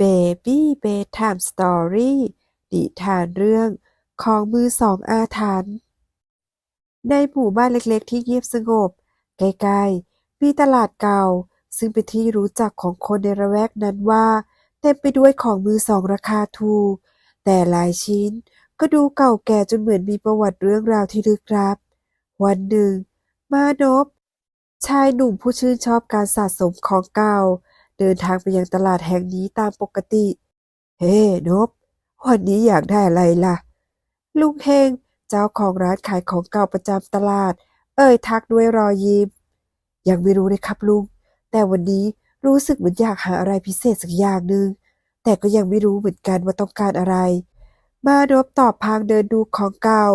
Baby Bedtime Story นิทานเรื่องของมือสองอาถรรพ์ในหมู่บ้านเล็กๆ ที่เงียบสงบ ใกล้ๆ มีตลาดเก่า ซึ่งเป็นที่รู้จักของคนในระแวกนั้นว่า เต็มไปด้วยของมือสองราคาถูก แต่หลายชิ้นก็ดูเก่าแก่จนเหมือนมีประวัติเรื่องราวที่ลึกลับ วันหนึ่ง มานพชายหนุ่มผู้ชื่นชอบการสะสมของเก่า เดินทางไปยังตลาดแห่งนี้ตามปกติ เฮ้นพวันนี้อยากได้อะไรล่ะ ลุงเฮงเจ้าของร้านขายของเก่าประจำตลาด เอ่ยทักด้วยรอยยิ้ม ยังไม่รู้เลยครับลุง แต่วันนี้รู้สึกเหมือนอยากหาอะไรพิเศษสักอย่างหนึ่งแต่ก็ยังไม่รู้เหมือนกันว่าต้องการอะไร มานพตอบพางเดินดูของเก่า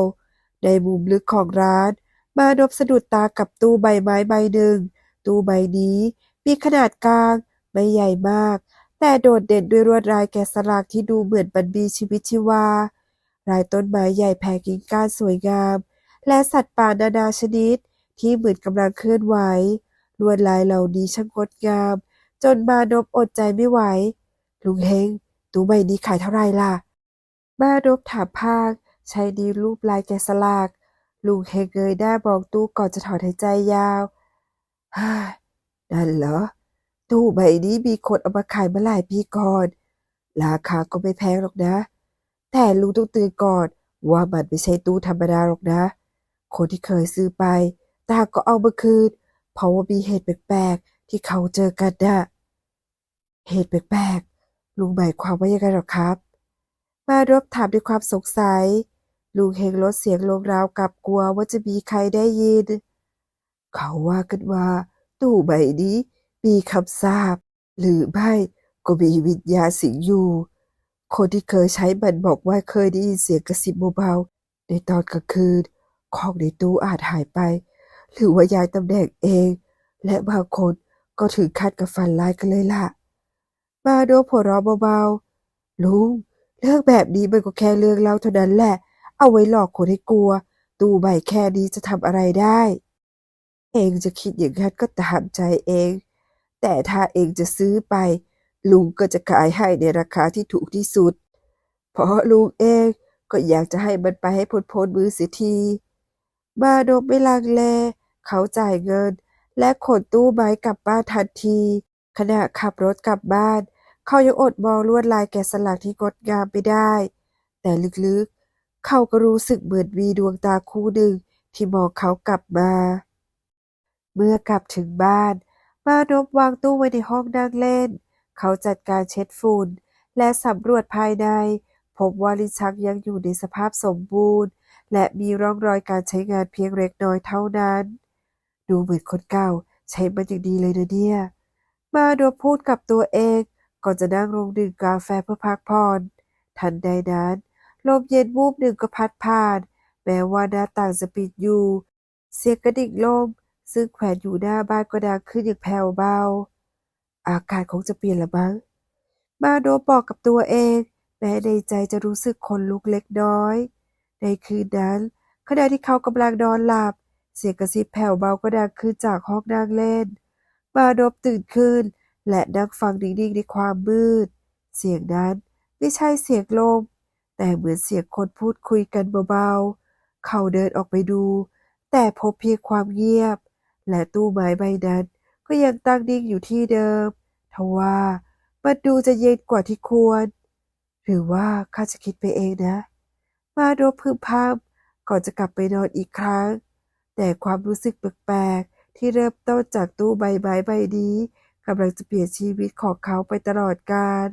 ในมุมลึกของร้าน มานพสะดุดตากับตู้ใบไม้ใบหนึ่ง ตู้ใบนี้มีขนาดกลาง ไม่ใหญ่มาก แต่โดดเด่นด้วยลวดลายแกะสลักที่ดูเหมือนมันมีชีวิตชีวารายต้นไม้ใหญ่แผ่กิ่งก้านสวยงาม และสัตว์ป่านานาชนิด ที่เหมือนกำลังเคลื่อนไหวลวดลายเหล่านี้ช่างงดงาม จนมานพอดใจไม่ไหว ลุงเฮงตู้ใบนี้ขายเท่าไหร่ล่ะ มานพถามพางใช้นิ้วรูปลายแกะสลัก ลุงเฮงเงยหน้ามองตู้ก่อนจะถอนหายใจยาวฮ่านั่นเหรอ ตู้ใบนี้มีคนเอามาขายมาหลายปีก่อน ราคาก็ไม่แพงหรอกนะ แต่ลุงต้องเตือนก่อนว่ามันไม่ใช่ตู้ธรรมดาหรอกนะ คนที่เคยซื้อไปตาก็เอามาคืนเพราะว่ามีเหตุแปลกๆที่เขาเจอกันน่ะเหตุแปลกๆลุงหมายความว่ายังไงหรอครับ มารบถามด้วยความสงสัย ลุงเฮงลดเสียงลงราวกับกลัวว่าจะมีใครได้ยิน เขาว่ากันว่า ตู้ใบนี้ มีคำสาปหรือไม่ก็มีวิญญาณสิงอยู่ คนที่เคยใช้มันบอกว่าเคยได้ยินเสียงกระซิบเบาๆในตอนกลางคืนของในตู้อาจหายไป หรือว่าย้ายตำแหน่งเอง และบางคนก็ถึงขั้นกับฝันร้ายกันเลยล่ะ มาโดหัวราะเบาๆลุงเรื่องแบบนี้มันก็แค่เรื่องเล่าเท่านั้นแหละ เอาไว้หลอกคนให้กลัว ตู้ใบแค่นี้จะทำอะไรได้ เองจะคิดอย่างนั้นก็ตามใจเอง แต่ถ้าเองจะซื้อไป ลุงก็จะขายให้ในราคาที่ถูกที่สุด เพราะลุงเองก็อยากจะให้มันไปให้พ้นพ้นมือเสียที มาดมไม่ลังเล เขาจ่ายเงิน และขนตู้ไม้กลับบ้านทันที ขณะขับรถกลับบ้าน เขายังอดมองลวดลายแกะสลักที่งดงามไม่ได้ แต่ลึกๆ เขาก็รู้สึกเหมือนมีดวงตาคู่หนึ่งที่มองเขากลับมา เมื่อกลับถึงบ้าน มานพวางตู้ไว้ในห้องนั่งเล่น เขาจัดการเช็ดฝุ่น และสำรวจภายใน พบว่าลิ้นชักยังอยู่ในสภาพสมบูรณ์ และมีร่องรอยการใช้งานเพียงเล็กน้อยเท่านั้น ดูเหมือนคนเก่า ใช้มันอย่างดีเลยนะเนี่ย มาโดมพูดกับตัวเองก่อนจะนั่งลงดื่มกาแฟเพื่อพักผ่อน ทันใดนั้น ลมเย็นวูบหนึ่งก็พัดผ่าน แม้ว่าหน้าต่างจะปิดอยู่ เสียงกระดิ่งลม ซึ่งแขวนอยู่หน้าบ้านก็ดังขึ้นอย่างแผ่วเบา อากาศคงจะเปลี่ยนละมั้ง มาโดบอกกับตัวเอง แม้ในใจจะรู้สึกขนลุกเล็กน้อย ในคืนนั้นขณะที่เขากำลังนอนหลับ เสียงกระซิบแผ่วเบาก็ดังขึ้นจากห้องนั่งเล่น มาโดมตื่นขึ้น และนั่งฟังนิ่งๆในความมืด เสียงนั้นไม่ใช่เสียงลมแต่เหมือนเสียงคนพูดคุยกันเบาๆ เขาเดินออกไปดู แต่พบเพียงความเงียบ และตู้ไม้ใบนั้นก็ยังตั้งนิ่งอยู่ที่เดิมทว่ามันดูจะเย็นกว่าที่ควร หรือว่าข้าจะคิดไปเองนะ มาโดมพึมพำก่อนจะกลับไปนอนอีกครั้ง แต่ความรู้สึกแปลกๆที่เริ่มต้นจากตู้ใบไม้ใบนี้กำลังจะเปลี่ยนชีวิตของเขาไปตลอดกาล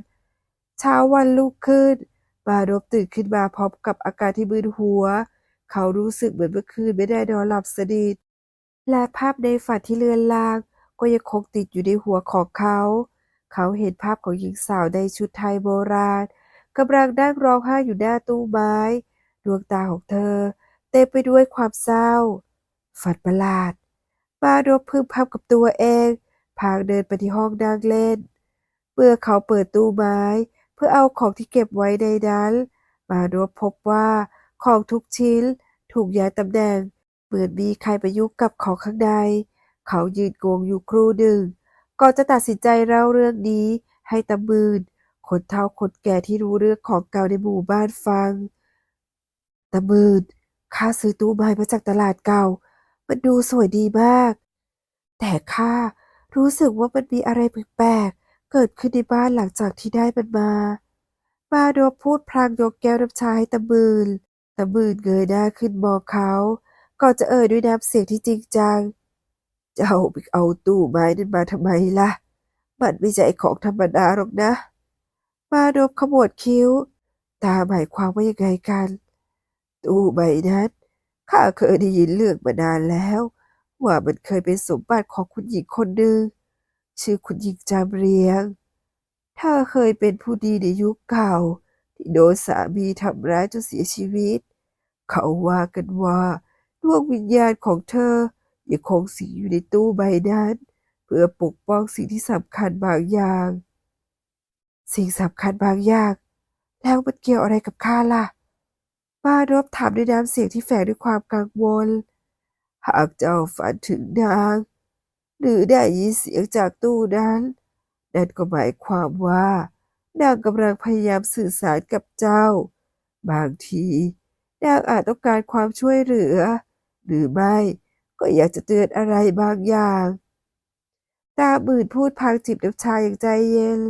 เช้าวันรุ่งขึ้นมานพตื่นขึ้นมาพร้อมกับอาการที่มึนหัว เขารู้สึกเหมือนเมื่อคืนไม่ได้นอนหลับสนิท และภาพในฝันที่เลือนลางก็ยังคงติดอยู่ในหัวของเขา เขาเห็นภาพของหญิงสาวในชุดไทยโบราณกำลังนั่งร้องไห้อยู่หน้าตู้ไม้ ดวงตาของเธอ เต็มไปด้วยความเศร้า ฝันประหลาดมาดมพึมพำกับตัวเอง พางเดินไปที่ห้องนั่งเล่น เมื่อเขาเปิดตู้ไม้ เพื่อเอาของที่เก็บไว้ในนั้นมาดมพบว่าของทุกชิ้นถูกย้ายตำแหน่ง เหมือนมีใครไปยุ่งกับของข้างใน เขายืนงงอยู่ครู่หนึ่ง ก่อนจะตัดสินใจเล่าเรื่องนี้ให้ตามืนคนเฒ่าคนแก่ที่รู้เรื่องของเก่าในหมู่บ้านฟังตะมืนข้าซื้อตู้ไม้มาจากตลาดเก่า มันดูสวยดีมาก แต่ข้ารู้สึกว่ามันมีอะไรแปลกๆ เกิดขึ้นในบ้านหลังจากที่ได้มันมา มาโดพูดพลางยกแก้วน้ำชาให้ตะมืนตะมืนเงยหน้าขึ้นมองเขา ก่อนจะเอ่ยด้วยน้ำเสียงที่จริงจังจ้าไปเอาตู้ไม้นั้นมาทำไมล่ะ มันไม่ใช่ของธรรมดาหรอกนะ มาโดบขมวดคิ้ว ตาหมายความว่ายังไงกัน ตู้ใบนั้นข้าเคยได้ยินเรื่องมานานแล้ว ว่ามันเคยเป็นสมบัติของคุณหญิงคนหนึ่งชื่อคุณหญิงจามเรียงเธอเคยเป็นผู้ดีในยุคเก่า ที่โดนสามีทำร้ายจนเสียชีวิต เขาว่ากันว่า ดวงวิญญาณของเธอยังคงสิงอยู่ในตู้ใบนั้น เพื่อปกป้องสิ่งที่สำคัญบางอย่าง สิ่งสำคัญบางอย่าง แล้วมันเกี่ยวอะไรกับข้าล่ะป้ารบถามด้วยน้ำเสียงที่แฝงด้วยความกังวล หากเจ้าฝันถึงนาง หรือได้ยินเสียงจากตู้นั้น นั่นก็หมายความว่านางกำลังพยายามสื่อสารกับเจ้า บางทีนางอาจต้องการความช่วยเหลือ หรือไม่ก็อยากจะเตือนอะไรบางอย่าง ตามื่นพูดพลางจิบน้ำชาอย่างใจเย็น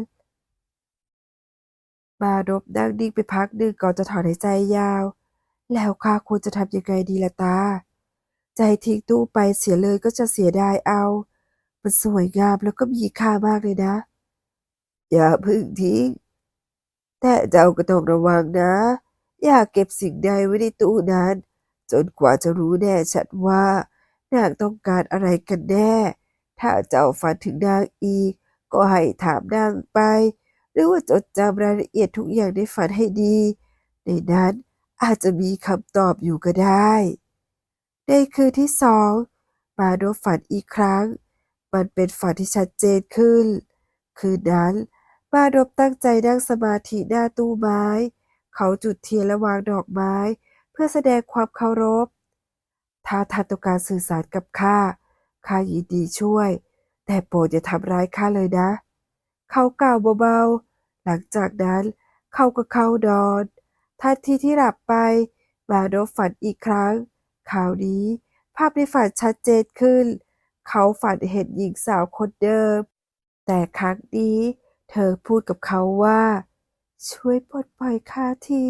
มารบนั่งนิ่งไปพักหนึ่งก่อนจะถอนหายใจยาว แล้วข้าควรจะทำยังไงดีล่ะตา ใจทิ้งตู้ไปเสียเลยก็จะเสียดายเอา มันสวยงามแล้วก็มีค่ามากเลยนะ อย่าเพึ่งทิ้ง แต่เจ้าก็ต้องระวังนะ อย่าเก็บสิ่งใดไว้ในตู้นั้น จนกว่าจะรู้แน่ชัดว่านางต้องการอะไรกันแน่ ถ้าเจ้าฝันถึงนางอีก ก็ให้ถามนางไป หรือว่าจดจำรายละเอียดทุกอย่างในฝันให้ดี ในนั้นอาจจะมีคำตอบอยู่ก็ได้ในคืนที่สองมาโดฝันอีกครั้ง มันเป็นฝันที่ชัดเจนขึ้น คืนนั้นมาโดบตั้งใจนั่งสมาธิหน้าตู้ไม้ เขาจุดเทียนและวางดอกไม้ พื่อแสดงความเคารพ ถ้าท่านต้องการสื่อสารกับข้า ข้ายินดีช่วย แต่โปรดอย่าทำร้ายข้าเลยนะ เขากล่าวเบาๆ หลังจากนั้นเขาก็เข้านอนทันทีที่หลับไป มาโดฝันอีกครั้ง คราวนี้ภาพในฝันชัดเจนขึ้น เขาฝันเห็นหญิงสาวคนเดิม แต่ครั้งนี้เธอพูดกับเขาว่า ช่วยปลดปล่อยข้าที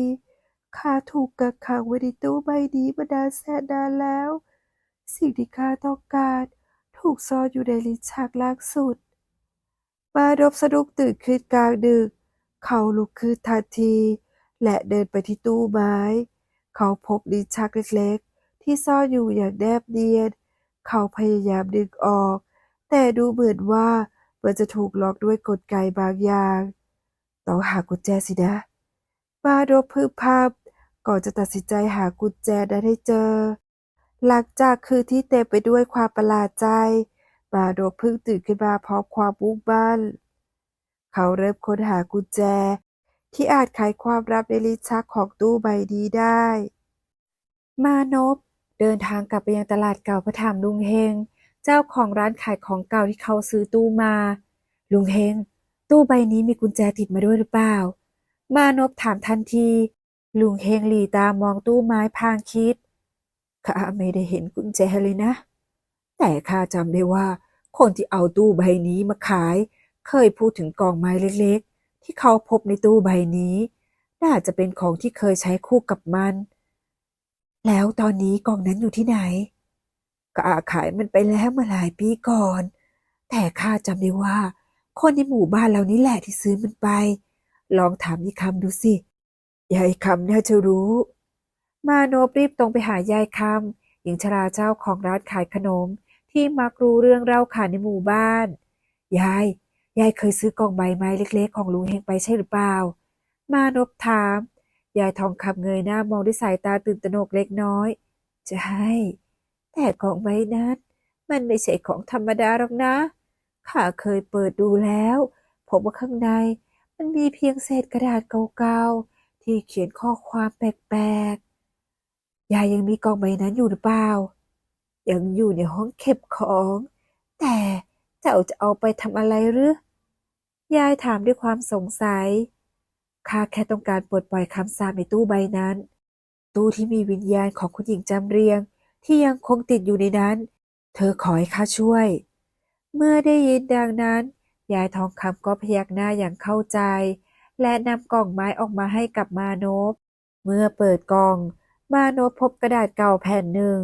ข้าถูกกักขังไว้ในตู้ใบนี้มานานแสนนานแล้ว สิ่งที่ข้าต้องการ ถูกซ่อนอยู่ในลิ้นชักล่างสุด มาดบสะดุ้งตื่นขึ้นกลางดึก เขาลุกขึ้นทันที และเดินไปที่ตู้ไม้ เขาพบลิ้นชักเล็กๆ ที่ซ่อนอยู่อย่างแนบเนียน เขาพยายามดึงออก แต่ดูเหมือนว่ามันจะถูกล็อกด้วยกลไกบางอย่าง ต้องหากุญแจสินะ มาโดบพึบพำ ก่อนจะตัดสินใจหากุญแจนั้นให้เจอ หลังจากคืนที่เต็มไปด้วยความประหลาดใจมาโดบเพิ่งตื่นขึ้นมาพร้อมความมุ่งมั่นเขาเริ่มค้นหากุญแจ ที่อาจไขความลับในลิ้นชักของตู้ใบนี้ได้ มานพเดินทางกลับไปยังตลาดเก่าพื่อถามลุงเฮง เจ้าของร้านขายของเก่าที่เขาซื้อตู้มา ลุงเฮง ตู้ใบนี้มีกุญแจติดมาด้วยหรือเปล่า มานพถามทันที ลุงเฮงหลีตามองตู้ไม้พางคิด ข้าไม่ได้เห็นกุญแจเลยนะ แต่ข้าจำได้ว่า คนที่เอาตู้ใบนี้มาขาย เคยพูดถึงกองไม้เล็กๆ ที่เขาพบในตู้ใบนี้ น่าจะเป็นของที่เคยใช้คู่กับมัน แล้วตอนนี้กองนั้นอยู่ที่ไหนข้าขายมันไปแล้วเมื่อหลายปีก่อน แต่ข้าจำได้ว่า คนในหมู่บ้านเรานี่แหละที่ซื้อมันไป ลองถามยายคำดูสิ ยายคำน่าจะรู้ มานพรีบตรงไปหายายคำหญิงชราเจ้าของร้านขายขนมที่มักรู้เรื่องเล่าขานในหมู่บ้าน ยาย ยายเคยซื้อกล่องใบไม้เล็ก ๆ ของลุงเฮงไปใช่หรือเปล่า มานพถาม ยายทองคำเงยหน้ามองด้วยสายตาตื่นตระหนกเล็กน้อยใช่แต่ของใบนั้น มันไม่ใช่ของธรรมดาหรอกนะ ข้าเคยเปิดดูแล้ว พบว่าข้างในมันมีเพียงเศษกระดาษเก่าๆ ที่เขียนข้อความแปลกๆ ยายยังมีกองใบนั้นอยู่หรือเปล่า ยังอยู่ในห้องเก็บของ แต่เจ้าจะเอาไปทำอะไรหรือ ยายถามด้วยความสงสัย ข้าแค่ต้องการปลดปล่อยคำสาปในตู้ใบนั้น ตู้ที่มีวิญญาณของคุณหญิงจำเรียง ที่ยังคงติดอยู่ในนั้น เธอขอให้ข้าช่วย เมื่อได้ยินดังนั้น ยายทองคำก็พยักหน้าอย่างเข้าใจ และนำกล่องไม้ออกมาให้กับมานพ เมื่อเปิดกล่อง มานพพบกระดาษเก่าแผ่นหนึ่ง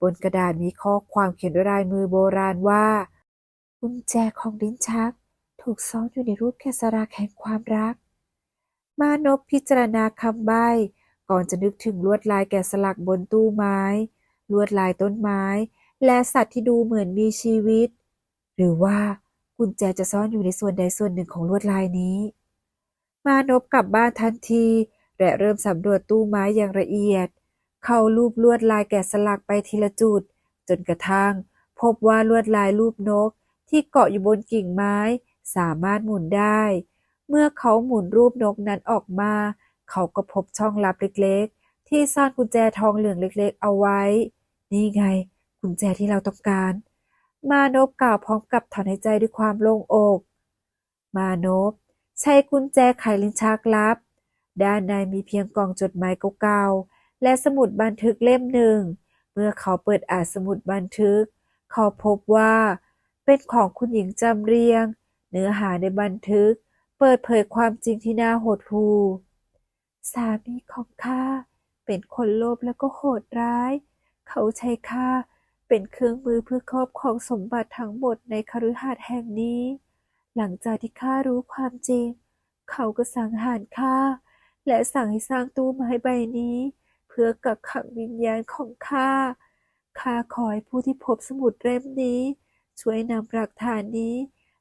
บนกระดาษมีข้อความเขียนด้วยลายมือโบราณว่ากุญแจของลิ้นชัก ถูกซ่อนอยู่ในรูปแกะสลักแห่งความรัก มานพพิจารณาคำใบ้ ก่อนจะนึกถึงลวดลายแกะสลักบนตู้ไม้ ลวดลายต้นไม้ และสัตว์ที่ดูเหมือนมีชีวิต หรือว่ากุญแจจะซ่อนอยู่ในส่วนใดส่วนหนึ่งของลวดลายนี้ มานพกลับบ้านทันที และเริ่มสำรวจตู้ไม้อย่างละเอียด เขาลูบลวดลายแกะสลักไปทีละจุด จนกระทั่ง พบว่าลวดลายรูปนกที่เกาะอยู่บนกิ่งไม้ สามารถหมุนได้ เมื่อเขาหมุนรูปนกนั้นออกมา เขาก็พบช่องลับเล็กๆ ที่ซ่อนกุญแจทองเหลืองเล็กๆ เอาไว้ นี่ไง กุญแจที่เราต้องการ มานพกล่าวพร้อมกับถอนหายใจด้วยความโล่งอก มานพ ใช้กุญแจไขลิ้นชักลับ ด้านในมีเพียงกล่องจดหมายเก่าๆ และสมุดบันทึกเล่มหนึ่ง เมื่อเขาเปิดอ่านสมุดบันทึก เขาพบว่า เป็นของคุณหญิงจำเรียง เนื้อหาในบันทึก เปิดเผยความจริงที่น่าหดหู่สามีของข้าเป็นคนโลภและก็โหดร้าย เขาใช้ข้าเป็นเครื่องมือเพื่อครอบครองสมบัติทั้งหมดในคฤหาสน์แห่งนี้ หลังจากที่ข้ารู้ความจริง เขาก็สังหารข้าและสั่งให้สร้างตู้ไม้ใบนี้ เพื่อกักขังวิญญาณของข้าข้าขอให้ผู้ที่พบสมุดเล่มนี้ ช่วยนำหลักฐานนี้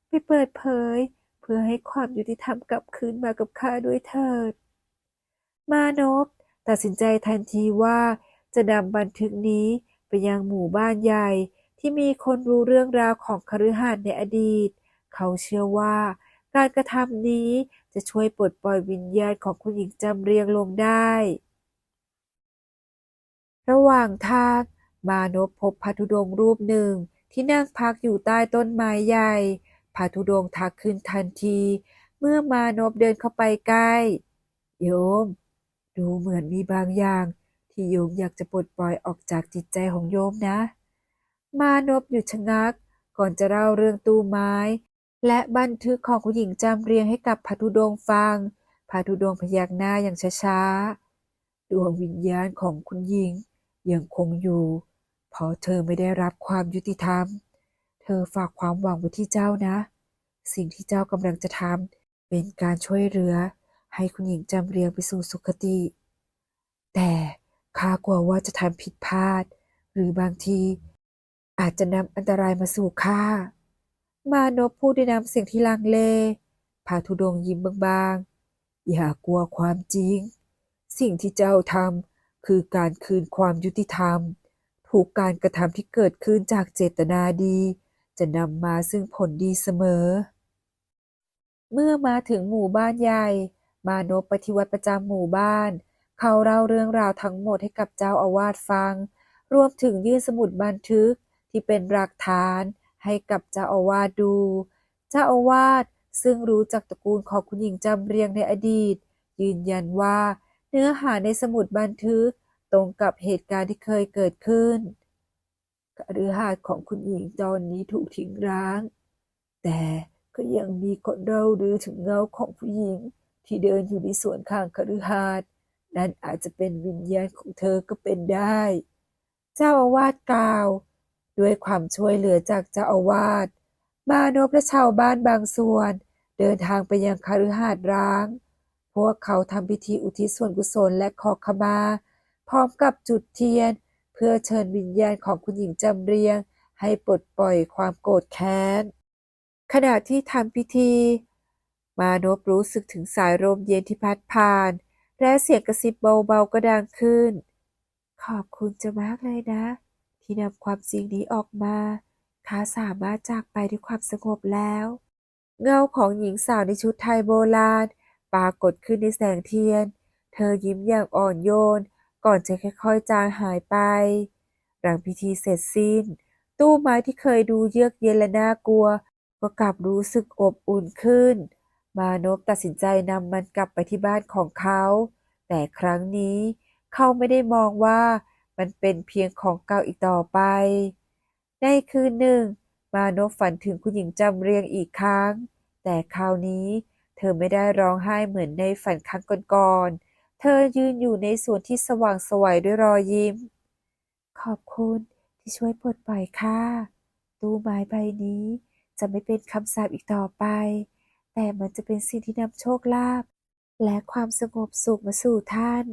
ไปเปิดเผย เพื่อให้ความยุติธรรมกลับคืนมากับข้าด้วยเถิด มานพตัดสินใจทันทีว่าจะนำบันทึกนี้ไปยังหมู่บ้านใหญ่ที่มีคนรู้เรื่องราวของคฤหาสน์ในอดีต เขาเชื่อว่า การกระทำนี้จะช่วยปลดปล่อยวิญญาณของคุณหญิงจำเรียงลงได้ ระหว่างทางมานพพบพระธุดงรูปหนึ่งที่นั่งพักอยู่ใต้ต้นไม้ใหญ่พระธุดงทักขึ้นทันที เมื่อมานพเดินเข้าไปใกล้ โยม ดูเหมือนมีบางอย่าง ที่โยมอยากจะปลดปล่อยออกจากจิตใจของโยมนะ มานพหยุดชะงัก ก่อนจะเล่าเรื่องตู้ไม้ และบันทึกของคุณหญิงจำเรียงให้กับพระธุดงฟังพระธุดงพยักหน้าอย่างช้าๆ ดวงวิญญาณของคุณหญิงยังคงอยู่ เพราะเธอไม่ได้รับความยุติธรรม เธอฝากความหวังไว้ที่เจ้านะ สิ่งที่เจ้ากำลังจะทำเป็นการช่วยเหลือ ให้คุณหญิงจำเรียงไปสู่สุคติ แต่ข้ากลัวว่าจะทำผิดพลาด หรือบางที อาจจะนำอันตรายมาสู่ข้า มานพพูดด้วยน้ำเสียงที่ลังเล พาธุดงยิ้มบางๆ อย่ากลัวความจริง สิ่งที่เจ้าทำคือการคืนความยุติธรรม ถูกการกระทำที่เกิดขึ้นจากเจตนาดี จะนำมาซึ่งผลดีเสมอ เมื่อมาถึงหมู่บ้านใหญ่ มานพไปที่วัดประจำหมู่บ้าน เขาเล่าเรื่องราวทั้งหมดให้กับเจ้าอาวาสฟัง รวมถึงยื่นสมุดบันทึกที่เป็นหลักฐาน ให้กับเจ้าอาวาสดู เจ้าอาวาสซึ่งรู้จักตระกูลของคุณหญิงจำเรียงในอดีต ยืนยันว่าเนื้อหาในสมุดบันทึกตรงกับเหตุการณ์ที่เคยเกิดขึ้นคฤหาสน์ของคุณหญิงตอนนี้ถูกทิ้งร้าง แต่ก็ยังมีคนเล่าลือถึงเงาของผู้หญิงที่เดินอยู่ในสวนข้างคฤหาสน์นั่นอาจจะเป็นวิญญาณของเธอก็เป็นได้ เจ้าอาวาสกล่าว ด้วยความช่วยเหลือจากเจ้าอาวาสมานพและชาวบ้านบางส่วน เดินทางไปยังคฤหาสน์ร้าง พวกเขาทำพิธีอุทิศส่วนกุศลและขอขมา พร้อมกับจุดเทียน เพื่อเชิญวิญญาณของคุณหญิงจำเรียง ให้ปลดปล่อยความโกรธแค้น ขณะที่ทำพิธี มานพรู้สึกถึงสายลมเย็นที่พัดผ่าน และเสียงกระซิบเบาๆก็ดังขึ้น ขอบคุณจะมากเลยนะ ที่นำความจริงนี้ออกมาข้าสามารถจากไปด้วยความสงบแล้ว เงาของหญิงสาวในชุดไทยโบราณ ปรากฏขึ้นในแสงเทียน เธอยิ้มอย่างอ่อนโยน ก่อนจะค่อยๆจางหายไป หลังพิธีเสร็จสิ้น ตู้ไม้ที่เคยดูเยือกเย็นและน่ากลัว ก็กลับรู้สึกอบอุ่นขึ้น มานพตัดสินใจนำมันกลับไปที่บ้านของเขา แต่ครั้งนี้เขาไม่ได้มองว่า มันเป็นเพียงของเก่าอีกต่อไปในคืนหนึ่ง มานพฝันถึงคุณหญิงจำเรียงอีกครั้ง แต่คราวนี้เธอไม่ได้ร้องไห้เหมือนในฝันครั้งก่อนๆ เธอยืนอยู่ในสวนที่สว่างไสวยด้วยรอยยิ้ม ขอบคุณที่ช่วยปลดปล่อยข้าตู้ไม้ใบนี้จะไม่เป็นคำสาปอีกต่อไป แต่มันจะเป็นสิ่งที่นำโชคลาภและความสงบสุขมาสู่ท่าน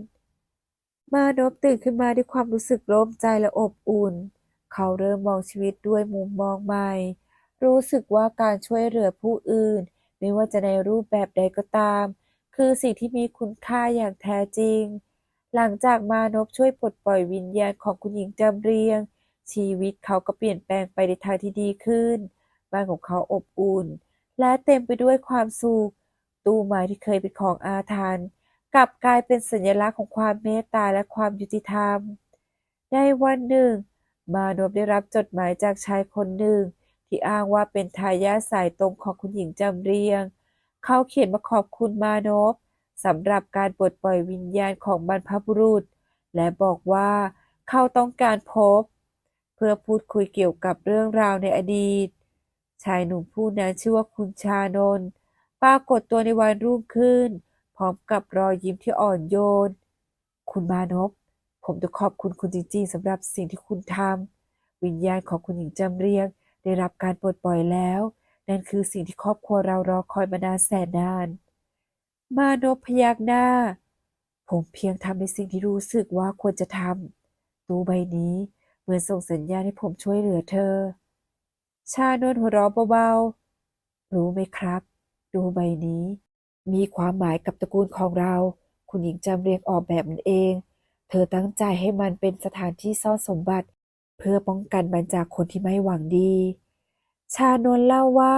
มานพตื่นขึ้นมาด้วยความรู้สึกโล่งใจและอบอุ่น เขาเริ่มมองชีวิตด้วยมุมมองใหม่ รู้สึกว่าการช่วยเหลือผู้อื่น ไม่ว่าจะในรูปแบบใดก็ตาม คือสิ่งที่มีคุณค่าอย่างแท้จริง หลังจากมานพช่วยปลดปล่อยวิญญาณของคุณหญิงจำเรียง ชีวิตเขาก็เปลี่ยนแปลงไปในทางที่ดีขึ้น บ้านของเขาอบอุ่น และเต็มไปด้วยความสุข ตู้ไม้ที่เคยเป็นของอาถรรพ์ กลับกลายเป็นสัญลักษณ์ของความเมตตาและความยุติธรรม ในวันหนึ่ง มานพได้รับจดหมายจากชายคนหนึ่ง ที่อ้างว่าเป็นทายาทสายตรงของคุณหญิงจำเรียง เขาเขียนมาขอบคุณมานพสำหรับการปลดปล่อยวิญญาณของบรรพบุรุษ และบอกว่าเขาต้องการพบ เพื่อพูดคุยเกี่ยวกับเรื่องราวในอดีต ชายหนุ่มผู้นั้นชื่อว่าคุณชานนปรากฏตัวในวันรุ่งขึ้น พร้อมกับรอยยิ้มที่อ่อนโยน คุณมานพ ผมจะขอบคุณคุณจริงๆสำหรับสิ่งที่คุณทำวิญญาณของคุณหญิงจำเรียง ได้รับการปลดปล่อยแล้ว นั่นคือสิ่งที่ครอบครัวเรารอคอยมานานแสนนาน มานพพยักหน้า ผมเพียงทำในสิ่งที่รู้สึกว่าควรจะทำตู้ใบนี้เหมือนส่งสัญญาณให้ผมช่วยเหลือเธอ ชาโนนหัวเราะเบาๆ รู้ไหมครับ ดูใบนี้ มีความหมายกับตระกูลของเรา คุณหญิงจำเรียงออกแบบมันเอง เธอตั้งใจให้มันเป็นสถานที่ซ่อนสมบัติ เพื่อป้องกันมันจากคนที่ไม่หวังดี ชานนเล่าว่า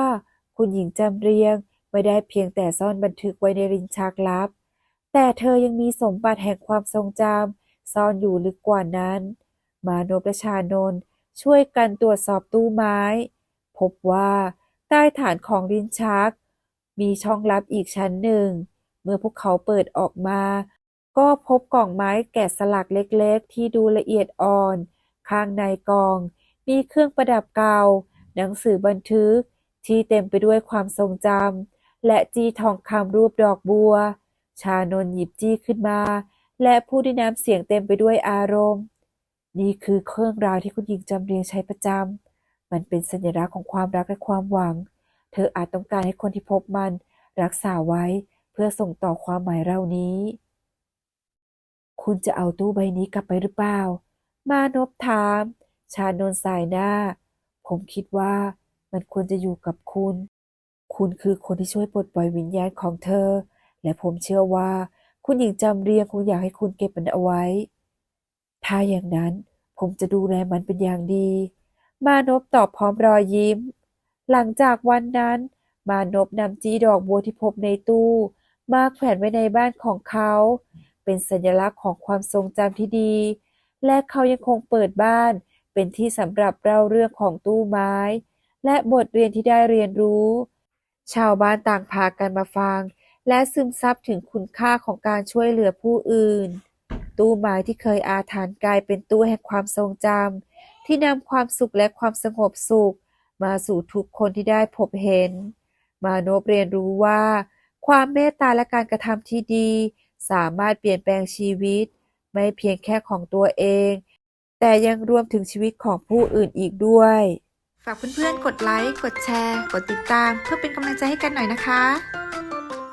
คุณหญิงจำเรียงไม่ได้เพียงแต่ซ่อนบันทึกไว้ในลิ้นชักลับ แต่เธอยังมีสมบัติแห่งความทรงจำซ่อนอยู่ลึกกว่านั้น มานพและชานนช่วยกันตรวจสอบตู้ไม้ พบว่าใต้ฐานของลิ้นชัก มีช่องลับอีกชั้นหนึ่ง เมื่อพวกเขาเปิดออกมา ก็พบกล่องไม้แกะสลักเล็กๆ ที่ดูละเอียดอ่อน ข้างในกล่อง มีเครื่องประดับเก่า หนังสือบันทึก ที่เต็มไปด้วยความทรงจำและจี้ทองคำรูปดอกบัว ชานนหยิบจี้ขึ้นมา และพูดด้วยน้ำเสียงเต็มไปด้วยอารมณ์ นี่คือเครื่องราวที่คุณหญิงจำเรียงใช้ประจำมันเป็นสัญลักษณ์ของความรักและความหวัง เธออาจต้องการให้คนที่พบมัน รักษาไว้เพื่อส่งต่อความหมายเหล่านี้ คุณจะเอาตู้ใบนี้กลับไปหรือเปล่า มานพถาม ชานนสายหน้า ผมคิดว่ามันควรจะอยู่กับคุณ คุณคือคนที่ช่วยปลดปล่อยวิญญาณของเธอ และผมเชื่อว่า คุณหญิงจำเรียงคงอยากให้คุณเก็บมันเอาไว้ ถ้าอย่างนั้นผมจะดูแลมันเป็นอย่างดี มานพตอบพร้อมรอยยิ้ม หลังจากวันนั้น มานพนำจี้ดอกบัวที่พบในตู้ มาแขวนไว้ในบ้านของเขา เป็นสัญลักษณ์ของความทรงจำที่ดี และเขายังคงเปิดบ้านเป็นที่สำหรับเล่าเรื่องของตู้ไม้ และบทเรียนที่ได้เรียนรู้ ชาวบ้านต่างพากันมาฟัง และซึมซับถึงคุณค่าของการช่วยเหลือผู้อื่น ตู้ไม้ที่เคยอาถรรพ์กลายเป็นตู้แห่งความทรงจำที่นำความสุขและความสงบสุข มาสู่ทุกคนที่ได้พบเห็น มานพเรียนรู้ว่า ความเมตตาและการกระทำที่ดี สามารถเปลี่ยนแปลงชีวิต ไม่เพียงแค่ของตัวเอง แต่ยังรวมถึงชีวิตของผู้อื่นอีกด้วย ฝากเพื่อนๆ กดไลค์ กดแชร์ กดติดตาม เพื่อเป็นกำลังใจให้กันหน่อยนะคะ